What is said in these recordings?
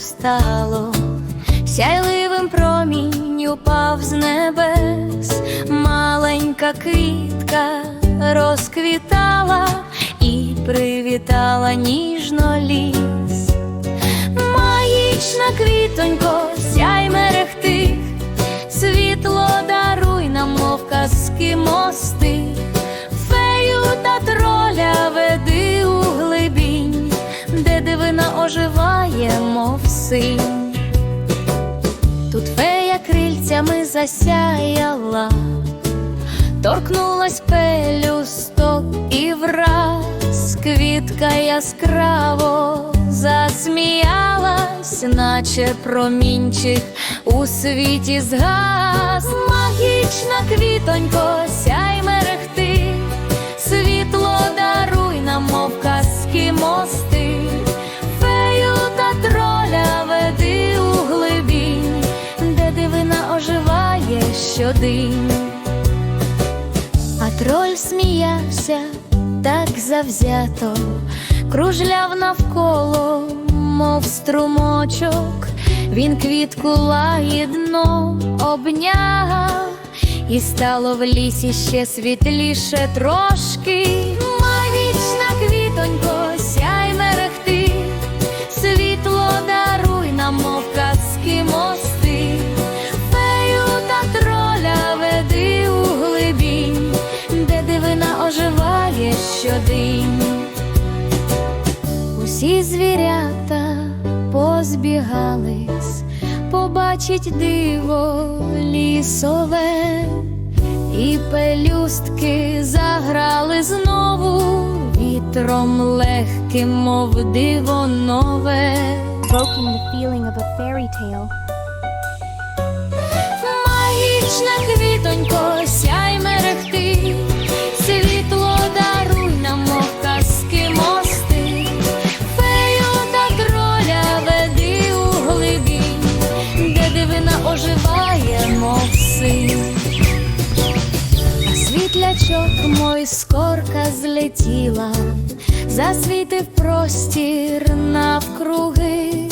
стало, сяйливим промінь упав з небес, маленька квітка розквітала і привітала ніжно ліс. Магічна квітонько, сяй мерехти, світло даруй нам, мов казки мости, фею та троля веди у глибінь, де дивина оживає, мов синь. Тут фея крильцями засяяла, торкнулась пелюсток і враз квітка яскраво засміялась, наче промінчик у світі згас. Магічна квітонько, сяй мерехти, світло даруй нам, мов казки мости, щодень. А троль сміявся так завзято, кружляв навколо, мов струмочок, він квітку лагідно обняв, і стало в лісі ще світліше трошки. Усі звірята позбігались, побачить диво лісове, і пелюстки заграли знову вітром легким, мов диво нове. evoking the feeling of a fairy tale. Магічна квітонько, сяй світлячок мой скорка злетіла, засвітив простір навкруги,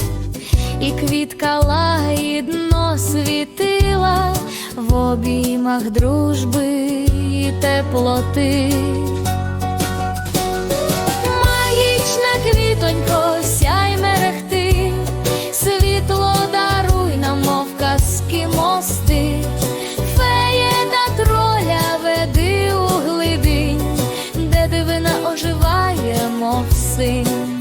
і квітка лагідно світила в обіймах дружби і теплоти. sing